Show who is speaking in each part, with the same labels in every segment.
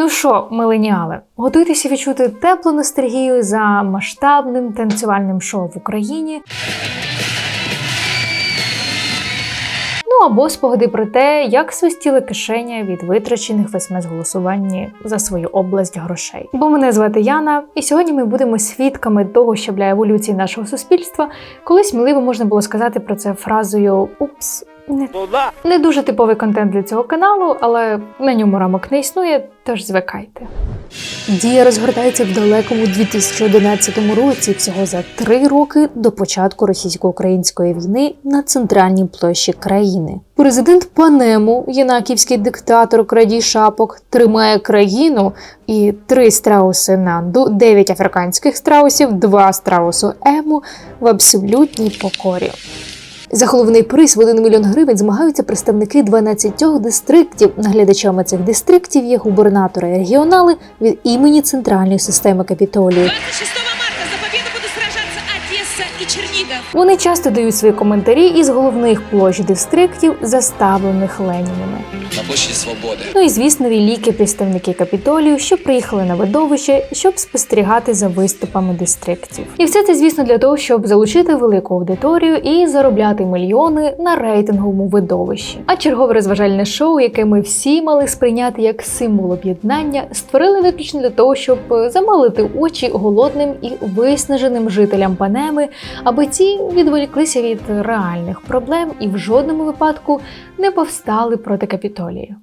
Speaker 1: Ну що, миленіали, готуйтеся відчути теплу ностальгію за масштабним танцювальним шоу в Україні. Ну або спогади про те, як свистіли кишеня від витрачених в СМС-голосуванні за свою область грошей. Бо мене звати Яна, і сьогодні ми будемо свідками того, що для еволюції нашого суспільства колись сміливо можна було сказати про це фразою Упс. Не не дуже типовий контент для цього каналу, але на ньому рамок не існує, тож звикайте. Дія розгортається в далекому 2011 році, всього за три роки до початку російсько-української війни на центральній площі країни. Президент Панему, єнаківський диктатор крадій шапок, тримає країну і три страуси Нанду, дев'ять африканських страусів, два страусу Ему в абсолютній покорі. За головний приз в 1 мільйон гривень змагаються представники 12 дистриктів. Наглядачами цих дистриктів є губернатори регіонали від імені центральної системи капітолію.
Speaker 2: Чернигов.
Speaker 1: Вони часто дають свої коментарі із головних площ дистриктів, заставлених Ленінами.
Speaker 3: на площади Свободы.
Speaker 1: Ну і звісно, великі представники капітолію, що приїхали на видовище, щоб спостерігати за виступами дистриктів. І все це, звісно, для того, щоб залучити велику аудиторію і заробляти мільйони на рейтинговому видовищі. А чергове розважальне шоу, яке ми всі мали сприйняти як символ об'єднання, створили виключно для того, щоб замалити очі голодним і виснаженим жителям Панеми, аби ті відволіклися від реальних проблем і в жодному випадку не повстали проти капітолію.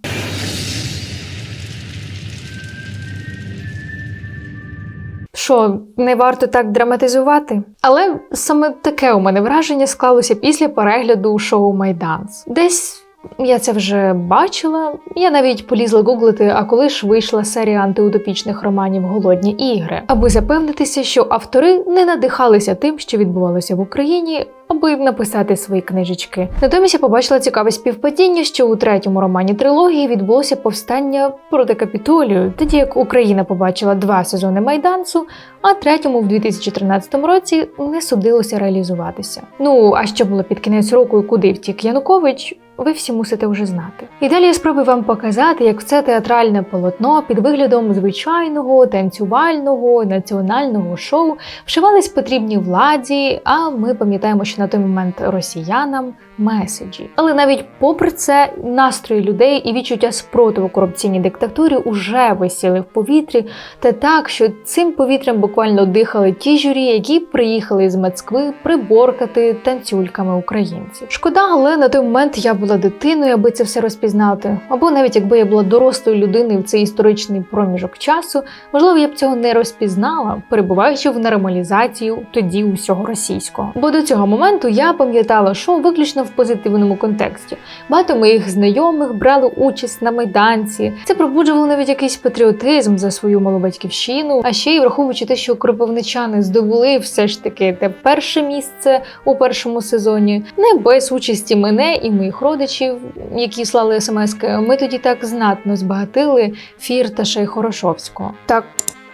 Speaker 1: Що не варто так драматизувати? Але саме таке у мене враження склалося після перегляду шоу Майданс. Десь я це вже бачила. Я навіть полізла гуглити, а коли ж вийшла серія антиутопічних романів Голодні ігри, аби запевнитися, що автори не надихалися тим, що відбувалося в Україні, аби написати свої книжечки. Натомість я побачила цікаве співпадіння, що у третьому романі трилогії відбулося повстання проти капітолію, тоді як Україна побачила два сезони майданцу, а третьому в 2013 році не судилося реалізуватися. Ну а що було під кінець року і куди втік Янукович? Ви всі мусите вже знати. І далі я спробую вам показати, як це театральне полотно під виглядом звичайного танцювального національного шоу вшивались потрібні владі. А ми пам'ятаємо, що на той момент росіянам меседжі. Але навіть попри це, настрої людей і відчуття спротиву корупційній диктатурі уже висіли в повітрі, та так, що цим повітрям буквально дихали ті журі, які приїхали з Москви приборкати танцюльками українців. Шкода, але на той момент я була дитиною, аби це все розпізнати. Або навіть якби я була дорослою людиною в цей історичний проміжок часу, можливо, я б цього не розпізнала, перебуваючи в нормалізацію тоді усього російського. Бо до цього моменту я пам'ятала, що виключно в позитивному контексті. Багато моїх знайомих брали участь на майданці. Це пробуджувало навіть якийсь патріотизм за свою малу батьківщину. А ще й враховуючи те, що кропивничани здобули все ж таки те перше місце у першому сезоні, не без участі мене і моїх родичів, які слали смски. Ми тоді так знатно збагатили Фірташа і Хорошовського. Так,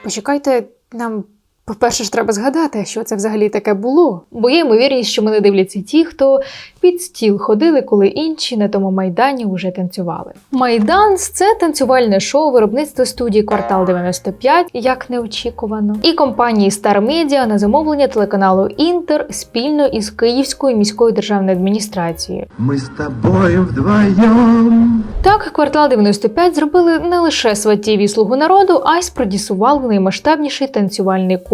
Speaker 1: почекайте, нам. По-перше ж, треба згадати, що це взагалі таке було. Бо є ймовірність, що мене дивляться ті, хто під стіл ходили, коли інші на тому майдані вже танцювали. Майданс це танцювальне шоу виробництва студії Квартал 95, як неочікувано, і компанії Star Media на замовлення телеканалу Інтер спільно із Київською міською державною адміністрацією.
Speaker 4: Мы с тобой вдвоем.
Speaker 1: Так, квартал 95 зробили не лише сватів слугу народу, а й спродюсували наймасштабніший танцювальний конкурс.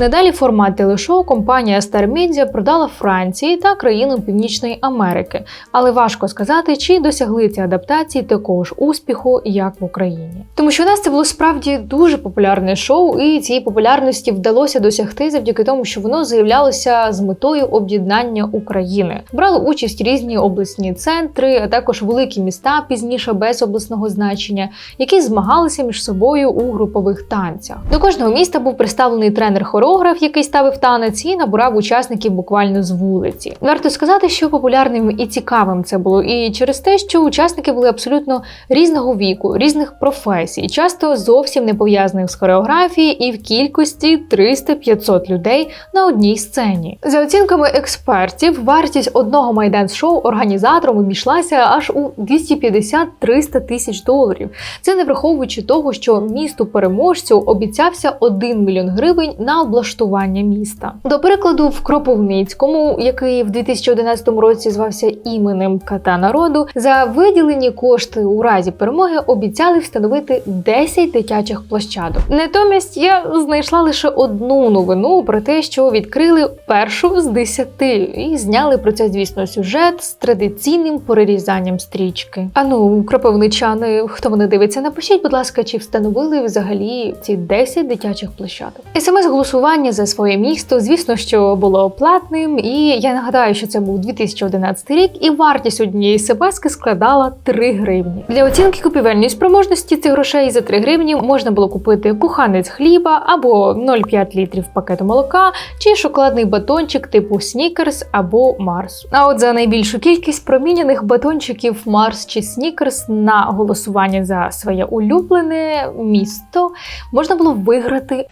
Speaker 1: Надалі формат телешоу компанія Star Media продала Франції та країнам Північної Америки, але важко сказати, чи досягли ці адаптації такого ж успіху, як в Україні. Тому що у нас це було справді дуже популярне шоу, і цієї популярності вдалося досягти завдяки тому, що воно заявлялося з метою об'єднання України. Брали участь різні обласні центри, а також великі міста, пізніше без обласного значення, які змагалися між собою у групових танцях. До кожного міста був представлений представлений тренер-хореограф, який ставив танець, і набирав учасників буквально з вулиці. Варто сказати, що популярним і цікавим це було і через те, що учасники були абсолютно різного віку, різних професій, часто зовсім не пов'язаних з хореографією, і в кількості 300-500 людей на одній сцені. За оцінками експертів, вартість одного майдан-шоу організаторам обійшлася аж у 250-300 тисяч доларів. Це не враховуючи того, що місту переможцю обіцявся 1 мільйон гривень на облаштування міста. До прикладу, в Кропивницькому, який в 2011 році звався іменем Ката народу, за виділені кошти у разі перемоги обіцяли встановити 10 дитячих площадок. Натомість я знайшла лише одну новину про те, що відкрили першу з 10 і зняли про це, звісно, сюжет з традиційним перерізанням стрічки. А ну, кропивничани, хто мене дивиться, напишіть, будь ласка, чи встановили взагалі ці 10 дитячих площадок. СМС-голосування за своє місто, звісно, що було платним, і я нагадаю, що це був 2011 рік, і вартість однієї СМС складала 3 гривні. Для оцінки купівельної спроможності цих грошей за 3 гривні можна було купити куханець хліба або 0,5 літрів пакету молока, чи шоколадний батончик типу Снікерс або Марс. А от за найбільшу кількість проміняних батончиків Марс чи Снікерс на голосування за своє улюблене місто можна було виграти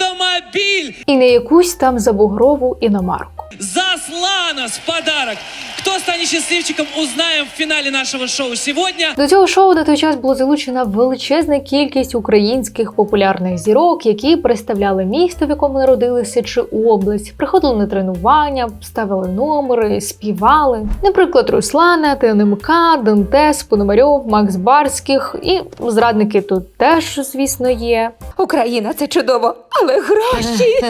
Speaker 3: Автомобиль
Speaker 1: і не якусь там забугрову іномарку.
Speaker 3: За нас в подарок. Кто станет счастливчиком, узнаем в финале нашего шоу сегодня.
Speaker 1: До цього шоу на той час було залучена величезна кількість українських популярних зірок, які представляли місто, в якому народилися, чи область, приходили на тренування, ставили номери, співали. Наприклад, Руслана, ТНМК, Дантес, Пономарьов, Макс Барських і зрадники тут теж, звісно, є.
Speaker 5: Україна це чудово, але гроші.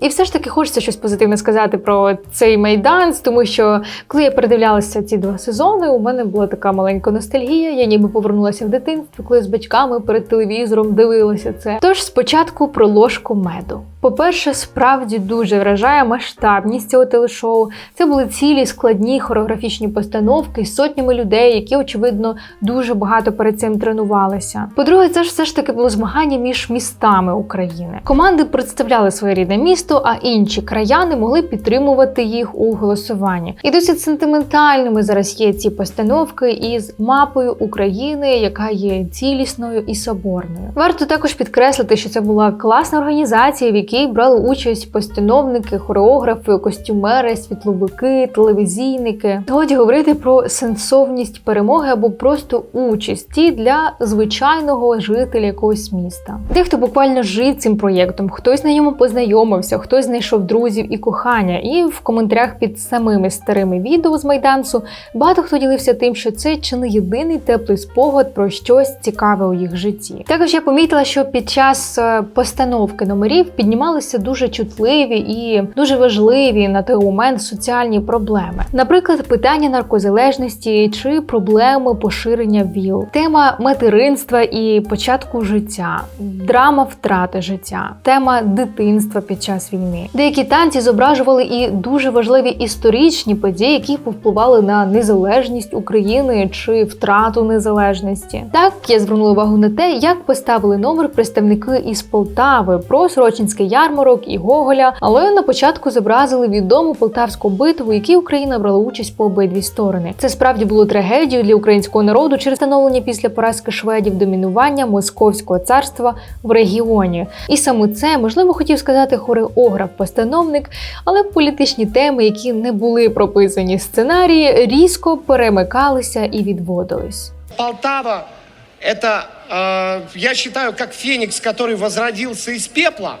Speaker 1: І все ж таки хочеться щось позитивне сказати про цей майданс, тому що коли я передивлялася ці два сезони, у мене була така маленька ностальгія. Я ніби повернулася в дитинство, коли з батьками перед телевізором дивилася це. Тож спочатку про ложку меду. По-перше, справді дуже вражає масштабність цього телешоу. Це були цілі складні хореографічні постановки з сотнями людей, які очевидно дуже багато перед цим тренувалися. По-друге, це ж все ж таки було змагання між містами України. Команди представляли своє рідне місто, а інші краяни могли підтримувати їх у голосуванні. І досить сентиментальними зараз є ці постановки із мапою України, яка є цілісною і соборною. Варто також підкреслити, що це була класна організація, в якій брали участь постановники, хореографи, костюмери, світловики, телевізійники. Годі говорити про сенсовність перемоги або просто участі для звичайного жителя якогось міста. Дехто буквально жив цим проєктом, хтось на ньому познайомився, хтось знайшов друзів і кохання. І в коментарях під самими старими відео з майданцу багато хто ділився тим, що це чи не єдиний теплий спогад про щось цікаве у їх житті. Також я помітила, що під час е, постановки номерів піднімалися дуже чутливі і дуже важливі на той момент соціальні проблеми, наприклад, питання наркозалежності чи проблеми поширення ВІЛ, тема материнства і початку життя, драма втрати життя, тема дитинства під час війни. Деякі танці зображували і дуже важливі історичні події, які повпливали на незалежність України чи втрату незалежності. Так я звернула увагу на те, як поставили номер представники із Полтави про Сорочинський ярмарок і Гоголя, але на початку зобразили відому полтавську битву, в якій Україна брала участь по обидві сторони. Це справді було трагедією для українського народу через встановлення після поразки шведів домінування московського царства в регіоні. І саме це можливо хотів сказати хореограф-постановник, але політичні теми, які не були прописані в сценарії, різко перемикалися і відводились.
Speaker 6: Полтава – это, э, я считаю, как феникс, который возродился из пепла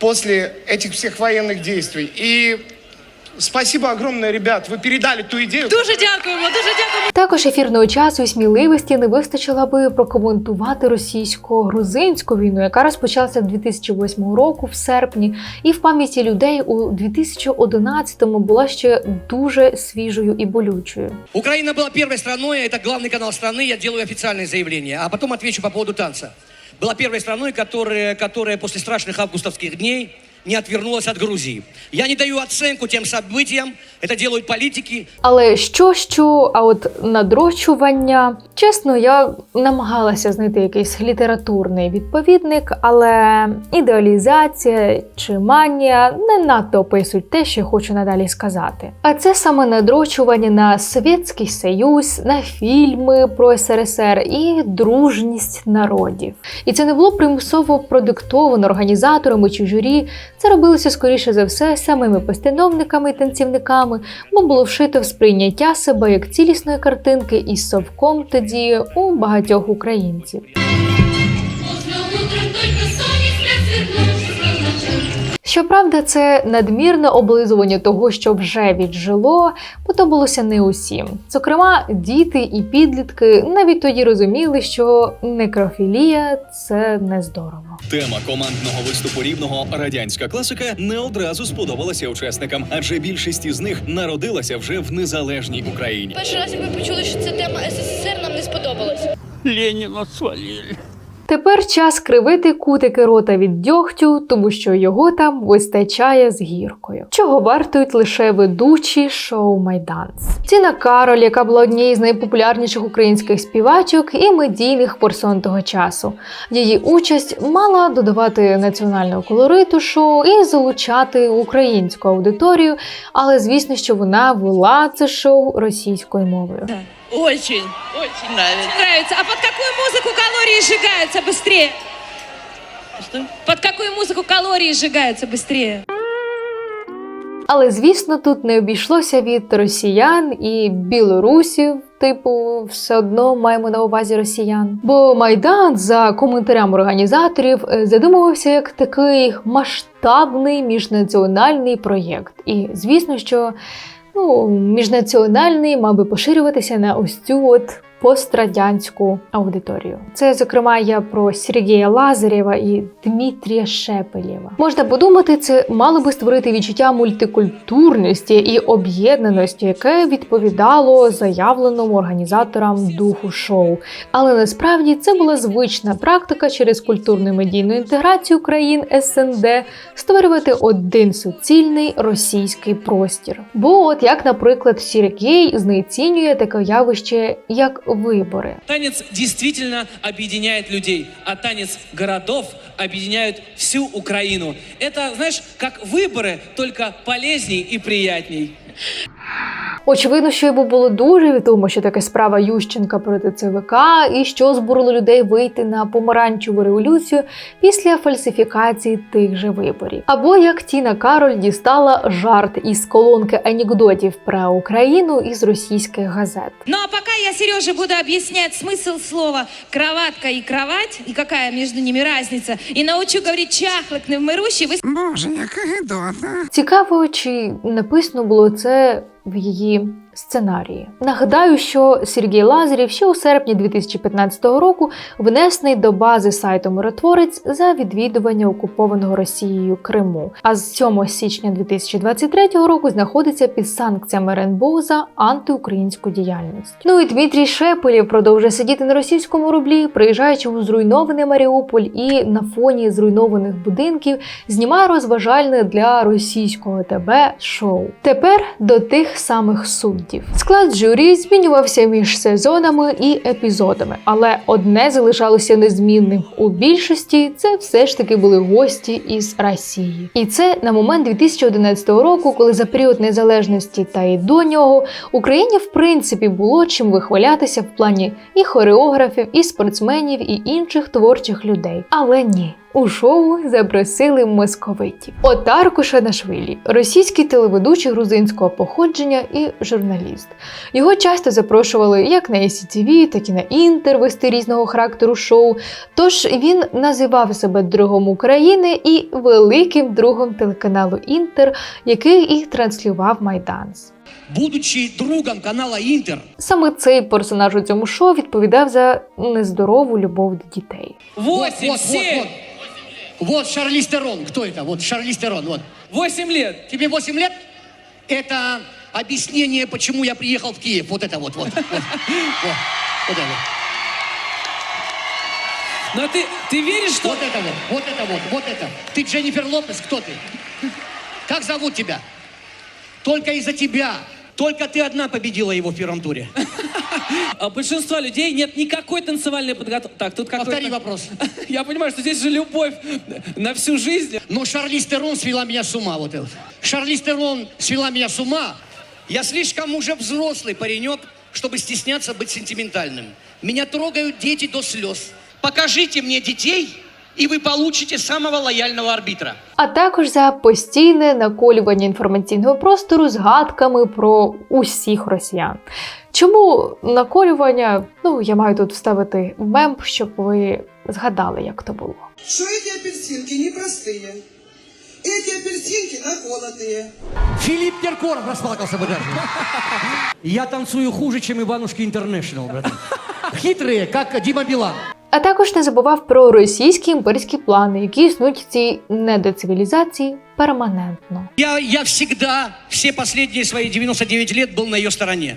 Speaker 6: после этих всех военных действий. И спасибо огромное, ребят, вы передали ту идею.
Speaker 2: Дуже дякуємо, дуже дякуємо.
Speaker 1: Також ефірного часу і сміливості не вистачило, аби прокоментувати російсько-грузинську війну, яка розпочалася 2008 року в серпні, і в пам'яті людей у 2011-му була ще дуже свіжою і болючою.
Speaker 7: Украина была первой страной, это главный канал страны, я делаю официальное заявление, а потом отвечу по поводу танца. Была первой страной, которая, которая после страшных августовских дней не отвернулась от Грузии. Я не даю оценку тем событиям, это делают политики,
Speaker 1: Але що, що, а от надрочування, чесно, я намагалася знайти якийсь літературний відповідник, але ідеалізація чи манія не надто описують те, що я хочу надалі сказати. А це саме надрочування на Совєтський Союз, на фільми про СРСР і дружність народів. І це не було примусово продиктовано організаторами чи журі. Це робилося скоріше за все самими постановниками і танцівниками, бо було вшито в сприйняття себе як цілісної картинки із совком тоді у багатьох українців. Щоправда, це надмірне облизування того, що вже віджило, подобалося не усім. Зокрема, діти і підлітки навіть тоді розуміли, що некрофілія це не здорово.
Speaker 8: Тема командного виступу рівного радянська класика не одразу сподобалася учасникам, адже більшість із них народилася вже в незалежній Україні.
Speaker 9: Перший раз, як ми почули, що це тема СССР, нам не сподобалось.
Speaker 1: Тепер час кривити кутики рота від дьогтю, тому що його там вистачає з гіркою. Чого вартують лише ведучі шоу Майданс. Тіна Кароль, яка була однією з найпопулярніших українських співачок і медійних персон того часу. Її участь мала додавати національного колориту шоу і залучати українську аудиторію, але звісно, що вона вела це шоу російською мовою.
Speaker 2: Очень, очень нравится. Нравится. А под какую музыку калории сжигаются быстрее? Что? Под какую музыку калории сжигаются быстрее?
Speaker 1: Але звісно, тут не обійшлося від росіян і білорусів. Типу, все одно маємо на увазі росіян. Бо Майдан, за коментарями організаторів, е, задумувався як такий масштабний міжнаціональний проєкт. І звісно, що ну, міжнаціональний мав би поширюватися на ось цю от пострадянську аудиторію. Це, зокрема, я про Сергія Лазарєва і Дмитрія Шепелєва. Можна подумати, це мало би створити відчуття мультикультурності і об'єднаності, яке відповідало заявленому організаторам духу шоу. Але насправді це була звична практика через культурну медійну інтеграцію країн СНД створювати один суцільний російський простір. Бо, от як, наприклад, Сергій знецінює таке явище, як вибори.
Speaker 3: Танец действительно объединяет людей, а танец городов объединяет всю Украину. Это, знаешь, как выборы, только полезней и приятней.
Speaker 1: Очевидно, що йому було дуже відомо, що таке справа Ющенка проти ЦВК і що збурило людей вийти на помаранчеву революцію після фальсифікації тих же виборів. Або як Тіна Кароль дістала жарт із колонки анекдотів про Україну із російських газет.
Speaker 2: Ну а пока я Сереже буду объяснять смысл слова кроватка и кровать, и какая между ними разница, и научу говорить чахлик невмирущий, вы
Speaker 1: Цікаво, чи написано було це в її сценарії. Нагадаю, що Сергій Лазарєв ще у серпні 2015 року внесений до бази сайту Миротворець за відвідування окупованого Росією Криму. А з 7 січня 2023 року знаходиться під санкціями РНБО за антиукраїнську діяльність. Ну і Дмитрій Шепелєв продовжує сидіти на російському рублі, приїжджаючи у зруйнований Маріуполь і на фоні зруйнованих будинків знімає розважальне для російського ТБ шоу. Тепер до тих самих суддів. Склад журі змінювався між сезонами і епізодами, але одне залишалося незмінним. У більшості це все ж таки були гості із Росії. І це на момент 2011 року, коли за період незалежності та і до нього Україні в принципі було чим вихвалятися в плані і хореографів, і спортсменів, і інших творчих людей. Але ні. У шоу запросили московитів. Отар Кушанашвілі, російський телеведучий грузинського походження і журналіст. Його часто запрошували як на ICTV, так і на інтер вести різного характеру шоу. Тож він називав себе другом України і великим другом телеканалу Інтер, який і транслював Майданс.
Speaker 7: будучи другом канала Интер,
Speaker 1: Саме цей персонаж у цьому шоу відповідав за нездорову любов до дітей.
Speaker 3: Восемь,
Speaker 7: вот, вот,
Speaker 3: семь,
Speaker 7: вот. Вот Шарлиз Терон. Кто это? Вот Шарлиз Терон. Вот.
Speaker 3: восемь лет.
Speaker 7: Тебе 8 лет? Это объяснение, почему я приехал в Киев. Вот это вот, вот. Вот, вот, вот это.
Speaker 3: Но ты, ты веришь, что...
Speaker 7: Вот это вот, вот это вот, вот это. Ты Дженнифер Лопес, кто ты? Как зовут тебя? Только из-за тебя. Только ты одна победила его в первом туре.
Speaker 3: А большинства людей нет никакой танцевальной подготовки. Так, тут какой
Speaker 7: Повтори вопрос.
Speaker 3: Я понимаю, что здесь же любовь на всю жизнь.
Speaker 7: Но Шарлиз Терон свела меня с ума. Вот это. Шарлиз Терон свела меня с ума. Я слишком уже взрослый паренек, чтобы стесняться быть сентиментальным. Меня трогают дети до слез. Покажите мне детей, и вы получите самого лояльного арбитра.
Speaker 1: А також за постійне наколювання інформаційного простору згадками про усіх росіян. Чому наколювання? Ну, я маю тут вставити мем, щоб ви згадали, як то було.
Speaker 10: что эти апельсинки непростые. Эти апельсинки наколотые.
Speaker 7: Филипп Киркоров расплакался бы даже. Я танцую хуже, чем Иванушки Интернешнл, братан. Хитрые, как Дима Билан.
Speaker 1: А також не забував про російські імперські плани, які існують в цій недоцивілізації перманентно.
Speaker 7: Я, я завжди всі останні свої 99 років був на її стороне.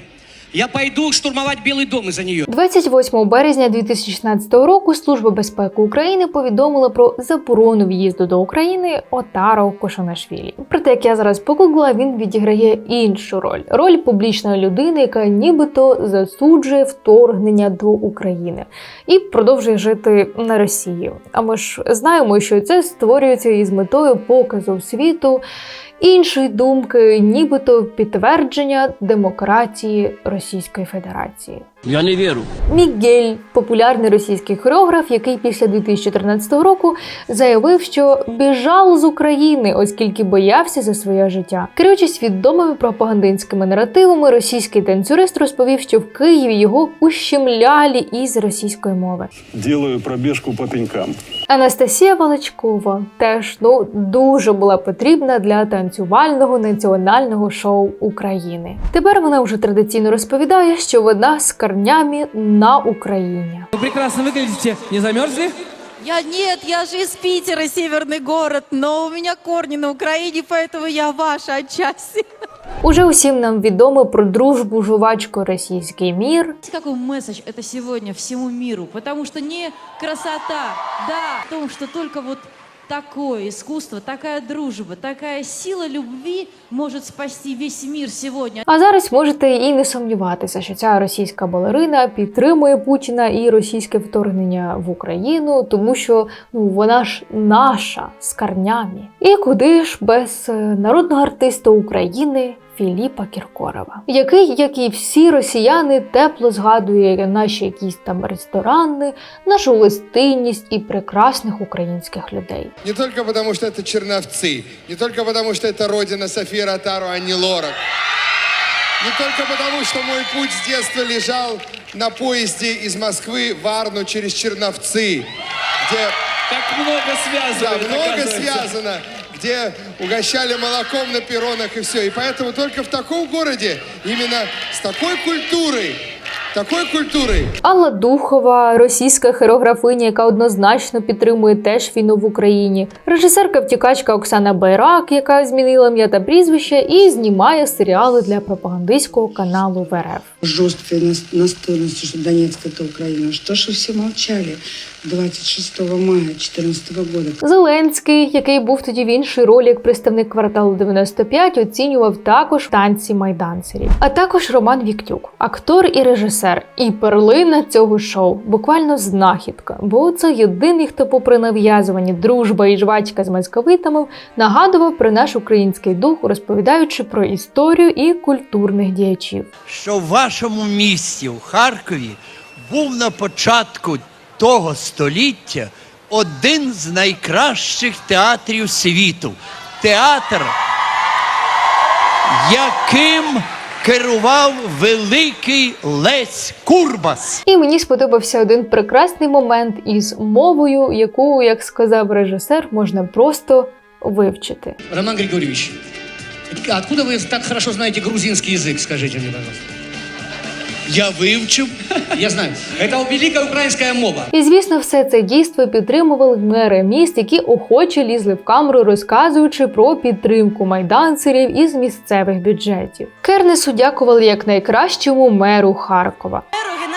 Speaker 7: Я пойду штурмовать Белый дом из-за нее.
Speaker 1: 28 березня 2016 року Служба безпеки України повідомила про заборону в'їзду до України Отаро Кошанашвілі. Проте, як я зараз погуглила, він відіграє іншу роль роль публічної людини, яка нібито засуджує вторгнення до України і продовжує жити на Росії. А ми ж знаємо, що це створюється із метою показу світу іншої думки, нібито підтвердження демократії Російської Федерації.
Speaker 7: Я не верю.
Speaker 1: Мігель, популярний російський хореограф, який після 2014 року заявив, що біжав з України, оскільки боявся за своє життя. Керуючись відомими пропагандистськими наративами, російський танцюрист розповів, що в Києві його ущемлялі із російської мови.
Speaker 11: Делаю пробежку по пенькам.
Speaker 1: Анастасія Волочкова теж ну дуже була потрібна для танцювального національного шоу України. Тепер вона вже традиційно розповідає, що вона з корнями на Україні.
Speaker 3: Вы прекрасно выглядите. Не замерзли?
Speaker 5: Я нет, я же из Питера, северный город, но у меня корни на Украине, поэтому я ваша отчасти.
Speaker 1: Уже усім нам відомо про дружбу жувачку російський мір.
Speaker 9: Какой месседж это сегодня всему миру? Потому что не красота, да, в том, что только вот такое искусство, такая дружба, такая сила любви может спасти весь мир сегодня.
Speaker 1: А зараз можете і не сумніватися, що ця російська балерина підтримує Путіна і російське вторгнення в Україну, тому що ну вона ж наша з карнями. І куди ж без е, народного артиста України Філіпа Кіркорова, який, як і всі росіяни, тепло згадує наші якісь там ресторани, нашу гостинність і прекрасних українських людей.
Speaker 6: Не только потому, что это Черновцы, не только потому, что это родина Софии Ротару, а не Лорак. Не только потому, что мой путь с детства лежал на поезде из Москвы в Арну через Черновцы, где
Speaker 3: Так много
Speaker 6: да,
Speaker 3: связывает,
Speaker 6: много
Speaker 3: оказывается.
Speaker 6: связано, где угощали молоком на перронах и все. И поэтому только в таком городе, именно с такой культурой, такой культурой,
Speaker 1: Алла Духова, російська хореографиня, яка однозначно підтримує теж війну в Україні, режисерка втікачка Оксана Байрак, яка змінила ім'я та прізвище і знімає серіали для пропагандистського каналу ВРФ.
Speaker 10: Жесткой нас- настойности, что Донецк это Украина. Что ж вы все молчали 26 мая 2014 года?
Speaker 1: Зеленський, який був тоді в іншій ролі як представник кварталу 95, оцінював також танці майданцерів. А також Роман Віктюк, актор і режисер, і перлина цього шоу, буквально знахідка. Бо це єдиний, хто, попри нав'язування дружба і жвачка з московитами, нагадував про наш український дух, розповідаючи про історію і культурних діячів.
Speaker 12: що в вашому місті, в Харкові, був на початку того століття один з найкращих театрів світу. Театр, яким керував великий Лесь Курбас.
Speaker 1: І мені сподобався один прекрасний момент із мовою, яку, як сказав режисер, можна просто вивчити.
Speaker 7: Роман Григорьевич, откуда ви так хорошо знаєте грузинський язик? Скажіть, мені будь пожалуйста?
Speaker 12: Я вивчив
Speaker 7: Я знаю. Це велика українська мова.
Speaker 1: І звісно, все це дійство підтримували мери міст, які охоче лізли в камеру, розказуючи про підтримку майданцерів із місцевих бюджетів. Кернесу дякували як найкращому меру Харкова.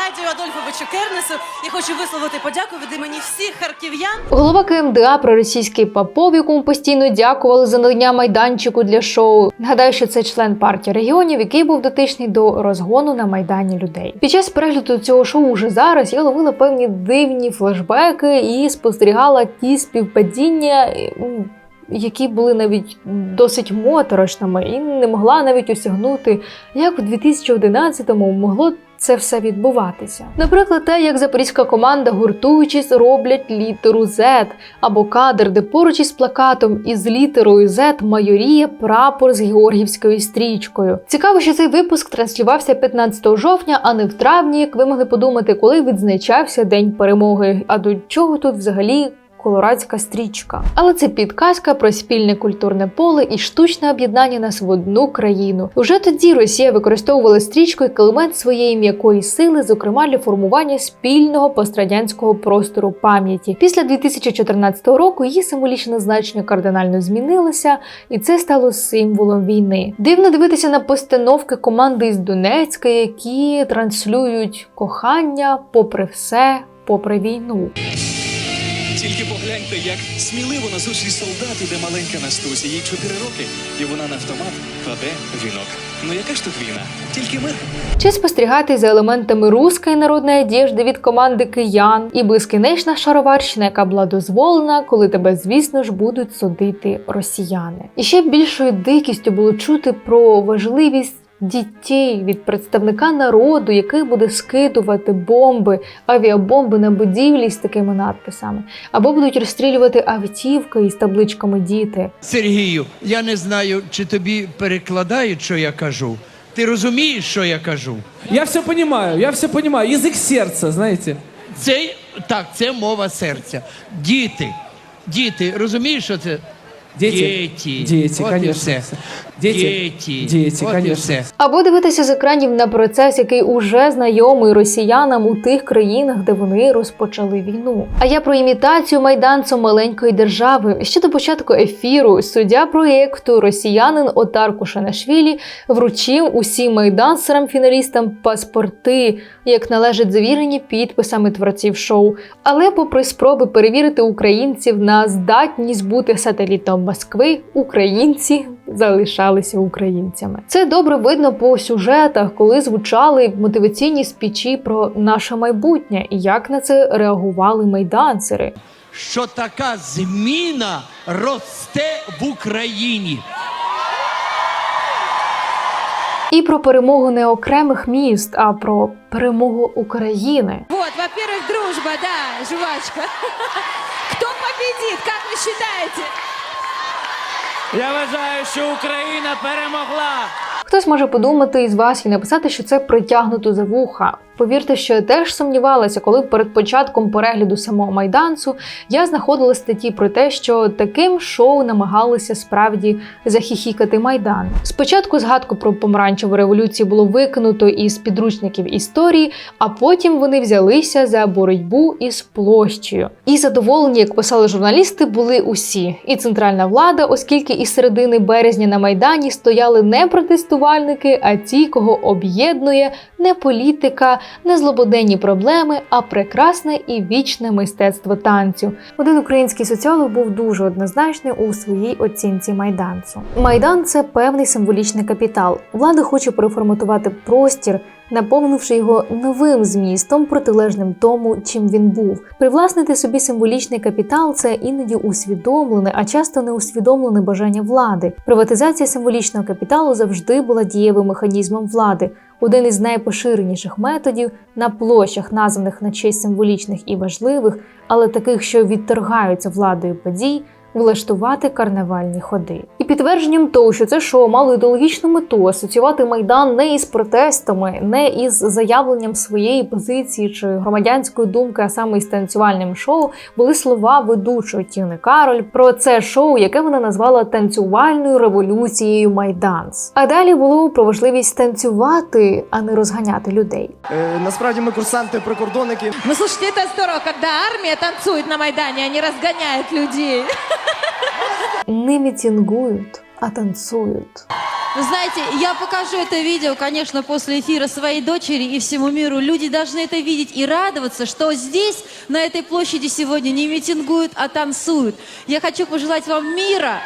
Speaker 5: Геннадію Адольфовичу Кернесу. Я хочу висловити подяку від імені всіх харків'ян.
Speaker 1: Голова КМДА проросійський Попов, якому постійно дякували за надання майданчику для шоу. Нагадаю, що це член партії регіонів, який був дотичний до розгону на майдані людей. Під час перегляду цього шоу уже зараз я ловила певні дивні флешбеки і спостерігала ті співпадіння. Які були навіть досить моторошними, і не могла навіть осягнути, як у 2011-му могло це все відбуватися. Наприклад, те, як запорізька команда, гуртуючись, роблять літеру Z, або кадр, де поруч із плакатом із літерою Z майоріє прапор з георгівською стрічкою. Цікаво, що цей випуск транслювався 15 жовтня, а не в травні, як ви могли подумати, коли відзначався День перемоги. А до чого тут взагалі? Колорадська стрічка, але це підказка про спільне культурне поле і штучне об'єднання нас в одну країну. Уже тоді Росія використовувала стрічку як елемент своєї м'якої сили, зокрема для формування спільного пострадянського простору пам'яті. Після 2014 року її символічне значення кардинально змінилося, і це стало символом війни. Дивно дивитися на постановки команди із Донецька, які транслюють кохання, попри все, попри війну.
Speaker 8: Тільки погляньте, як сміливо на зустріч солдат іде маленька Настуся. Їй 4 роки, і вона на автомат кладе вінок. Ну яка ж тут війна? Тільки мир.
Speaker 1: Чи спостерігати за елементами руської народної одежди від команди киян і безкінечна шароварщина, яка була дозволена, коли тебе, звісно ж, будуть судити росіяни. І ще більшою дикістю було чути про важливість. Дітей від представника народу, який буде скидувати бомби, авіабомби на будівлі з такими надписами, або будуть розстрілювати автівки із табличками діти.
Speaker 12: Сергію, я не знаю, чи тобі перекладають, що я кажу. Ти розумієш, що я кажу?
Speaker 3: Я все понимаю, я все понимаю. Язык сердца, знаете.
Speaker 12: Це так, це мова серця. Діти. Діти, розумієш, що це?
Speaker 3: Дети. Дети,
Speaker 12: От і
Speaker 3: конечно.
Speaker 12: все.
Speaker 3: Дети. Дети,
Speaker 12: От і
Speaker 3: конечно.
Speaker 12: все.
Speaker 1: Або дивитися з екранів на процес, який уже знайомий росіянам у тих країнах, де вони розпочали війну. А я про імітацію майданцем маленької держави. Ще до початку ефіру суддя проєкту росіянин Отар Кушанашвілі вручив усім майдансерам-фіналістам паспорти, як належать завірені підписами творців шоу. Але, попри спроби перевірити українців на здатність бути сателітом Москви, українці залишалися українцями. Це добре видно по сюжетах, коли звучали мотиваційні спічі про наше майбутнє і як на це реагували майданцери.
Speaker 12: Що така зміна росте в Україні.
Speaker 1: І про перемогу не окремих міст, а про перемогу України.
Speaker 2: Вот, во-первых, дружба, да, жвачка. Кто победит, как вы считаете?
Speaker 3: Я вважаю, що Україна перемогла.
Speaker 1: Хтось може подумати із вас і написати, що це притягнуто за вуха. Повірте, що я теж сумнівалася, коли перед початком перегляду самого майданцу я знаходила статті про те, що таким шоу намагалися справді захіхікати майдан. Спочатку згадку про помаранчеву революцію було викинуто із підручників історії, а потім вони взялися за боротьбу із площею. І задоволені, як писали журналісти, були усі, і центральна влада, оскільки із середини березня на майдані стояли не протестувальники, а ті, кого об'єднує не політика, не злободенні проблеми, а прекрасне і вічне мистецтво танцю. Один український соціолог був дуже однозначний у своїй оцінці майданцю. Майдан це певний символічний капітал. Влада хоче переформатувати простір. Наповнивши його новим змістом, протилежним тому, чим він був, привласнити собі символічний капітал це іноді усвідомлене, а часто неусвідомлене бажання влади. Приватизація символічного капіталу завжди була дієвим механізмом влади. Один із найпоширеніших методів на площах, названих на честь символічних і важливих, але таких, що відторгаються владою подій, влаштувати карнавальні ходи. І підтвердженням того, що це шоу мало ідеологічну мету асоціювати майдан не із протестами, не із заявленням своєї позиції чи громадянської думки, а саме із танцювальним шоу, були слова ведучої Тіни Кароль про це шоу, яке вона назвала танцювальною революцією Майданс. А далі було про важливість танцювати, а не розганяти людей.
Speaker 6: Е, насправді ми курсанти прикордонники.
Speaker 2: Ну, слушайте, это здорово, когда армия танцует на Майдане, а не разгоняет людей.
Speaker 1: Не мітінгують, а танцюють.
Speaker 9: Вы знаете, я покажу это видео, конечно, после эфира своей дочери и всему миру. Люди должны это видеть и радоваться, что здесь, на этой площади сегодня не митингуют, а танцуют. Я хочу пожелать вам мира.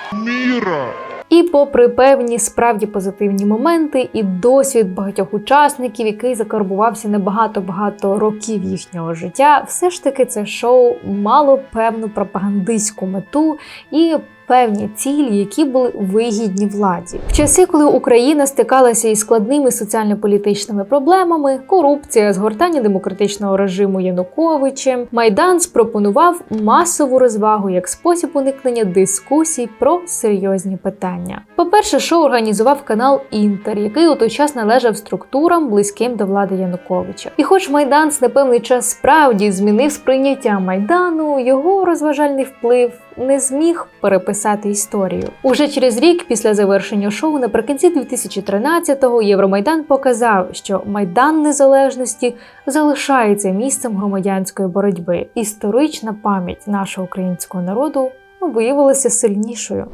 Speaker 1: І попри певні справді позитивні моменти і досвід багатьох учасників, який закарбувався на багато-багато років їхнього життя, все ж таки це шоу мало певну пропагандистську мету і певні цілі, які були вигідні владі. В часи, коли Україна стикалася із складними соціально-політичними проблемами, корупція, згортання демократичного режиму Януковичем, Майдан спропонував масову розвагу як спосіб уникнення дискусій про серйозні питання. По-перше, шоу організував канал Інтер, який у той час належав структурам, близьким до влади Януковича. І хоч Майданс на певний час справді змінив сприйняття майдану, його розважальний вплив не зміг переписати історію. Уже через рік після завершення шоу, наприкінці 2013-го, Євромайдан показав, що майдан незалежності залишається місцем громадянської боротьби. Історична пам'ять нашого українського народу виявилася сильнішою.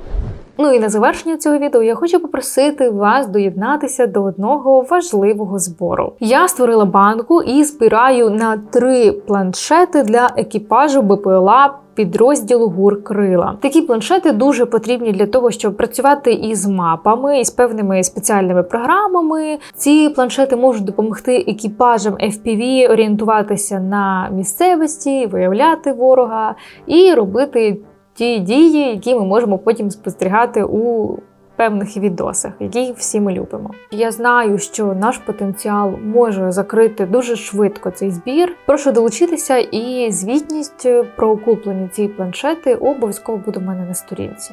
Speaker 1: Ну і на завершення цього відео я хочу попросити вас доєднатися до одного важливого збору. Я створила банку і збираю на три планшети для екіпажу БПЛА підрозділу ГУР Крила. Такі планшети дуже потрібні для того, щоб працювати із мапами, із певними спеціальними програмами. Ці планшети можуть допомогти екіпажам FPV орієнтуватися на місцевості, виявляти ворога і робити ті дії, які ми можемо потім спостерігати у певних відосах, які всі ми любимо. Я знаю, що наш потенціал може закрити дуже швидко цей збір. Прошу долучитися, і звітність про куплені ці планшети обов'язково буде в мене на сторінці.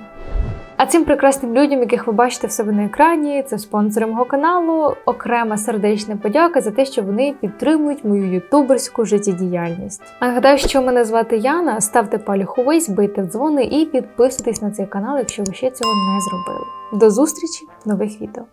Speaker 1: А цим прекрасним людям, яких ви бачите в себе на екрані, це спонсори мого каналу. Окрема сердечна подяка за те, що вони підтримують мою ютуберську життєдіяльність. Нагадаю, що мене звати Яна. Ставте палюху вись, бийте в дзвони і підписуйтесь на цей канал, якщо ви ще цього не зробили. До зустрічі в нових відео.